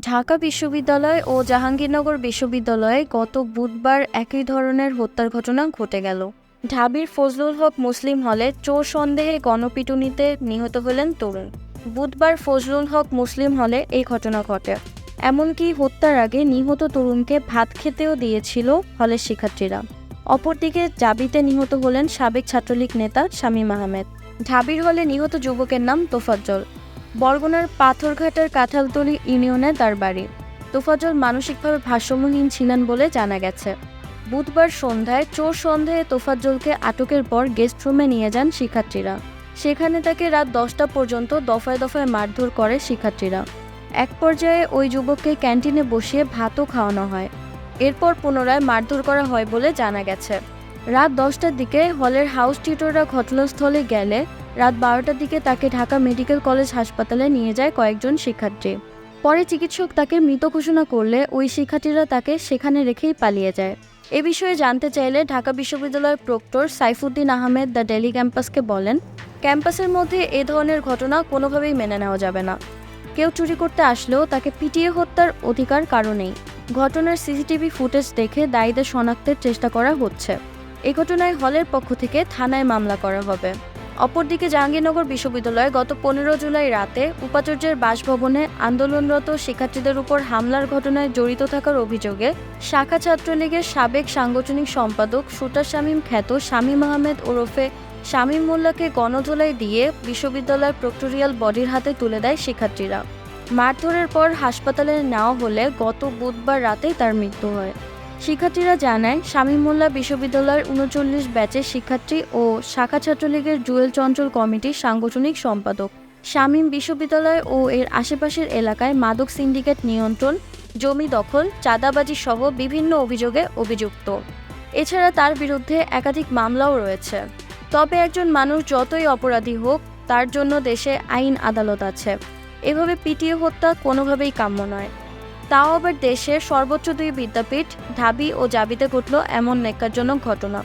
ঢাকা বিশ্ববিদ্যালয় ও জাহাঙ্গীরনগর বিশ্ববিদ্যালয়ে গত বুধবার একই ধরনের হত্যার ঘটনা ঘটে গেল। ঢাবির ফজলুল হক মুসলিম হলে চোর সন্দেহে গণপিটুনিতে নিহত হলেন তরুণ। বুধবার ফজলুল হক মুসলিম হলে এই ঘটনা ঘটে। এমনকি হত্যার আগে নিহত তরুণকে ভাত খেতেও দিয়েছিল হলের শিক্ষার্থীরা। অপরদিকে জাবিতে নিহত হলেন সাবেক ছাত্রলীগ নেতা শামীম আহমেদ। ঢাবির হলে নিহত যুবকের নাম তোফাজ্জল। বরগুনার পাথরঘাটার কাঁঠালতলি ইউনিয়নে তার বাড়ি। তোফাজ্জল মানসিকভাবে ভারসাম্যহীন ছিলেন বলে জানা গেছে। বুধবার সন্ধ্যায় চোর সন্দেহে তোফাজ্জলকে আটকের পর গেস্ট রুমে নিয়ে যান শিক্ষার্থীরা। সেখানে তাকে রাত দশটা পর্যন্ত দফায় দফায় মারধর করে শিক্ষার্থীরা। এক পর্যায়ে ওই যুবককে ক্যান্টিনে বসিয়ে ভাতও খাওয়ানো হয়। এরপর পুনরায় মারধর করা হয় বলে জানা গেছে। রাত দশটার দিকে হলের হাউস টিউটররা ঘটনাস্থলে গেলে রাত বারোটার দিকে তাকে ঢাকা মেডিকেল কলেজ হাসপাতালে নিয়ে যায় কয়েকজন শিক্ষার্থী। পরে চিকিৎসক তাকে মৃত ঘোষণা করলে ওই শিক্ষার্থীরা তাকে সেখানে রেখেই পালিয়ে যায়। এ বিষয়ে জানতে চাইলে ঢাকা বিশ্ববিদ্যালয়ের proctor Saifuddin Ahmed the daily ক্যাম্পাসকে বলেন, ক্যাম্পাসের মধ্যে এ ধরনের ঘটনা কোনোভাবেই মেনে নেওয়া যাবে না। কেউ চুরি করতে আসলেও তাকে পিটিয়ে হত্যার অধিকার কারণেই। ঘটনার সিসিটিভি ফুটেজ দেখে দায়ীদের শনাক্তের চেষ্টা করা হচ্ছে। এ ঘটনায় হলের পক্ষ থেকে থানায় মামলা করা হবে। অপরদিকে জাহাঙ্গীরনগর বিশ্ববিদ্যালয়ে গত পনেরো জুলাই রাতে উপাচার্যের বাসভবনে আন্দোলনরত শিক্ষার্থীদের উপর হামলার ঘটনায় জড়িত থাকার অভিযোগে শাখা ছাত্রলীগের সাবেক সাংগঠনিক সম্পাদক সুটা শামীম খ্যাত শামীম আহমেদ ওরফে শামীম মোল্লাকে গণধোলাই দিয়ে বিশ্ববিদ্যালয়ের প্রক্টোরিয়াল বডির হাতে তুলে দেয় শিক্ষার্থীরা। মারধরের পর হাসপাতালে নেওয়া হলে গত বুধবার রাতেই তার মৃত্যু হয়। শিক্ষার্থীরা জানায়, শামীম মোল্লা বিশ্ববিদ্যালয়ের উনচল্লিশ ব্যাচের শিক্ষার্থী ও শাখা ছাত্রলীগের জুয়েল চঞ্চল কমিটির সাংগঠনিক সম্পাদক। শামীম বিশ্ববিদ্যালয় ও এর আশেপাশের এলাকায় মাদক সিন্ডিকেট নিয়ন্ত্রণ, জমি দখল, চাঁদাবাজি সহ বিভিন্ন অভিযোগে অভিযুক্ত। এছাড়া তার বিরুদ্ধে একাধিক মামলাও রয়েছে। তবে একজন মানুষ যতই অপরাধী হোক, তার জন্য দেশে আইন আদালত আছে। এভাবে পিটিয়ে হত্যা কোনোভাবেই কাম্য নয়। তাও আবার দেশের সর্বোচ্চ দুই বিদ্যাপীঠ ঢাবি ও জাবিতে ঘটল এমন নেকারজনক ঘটনা।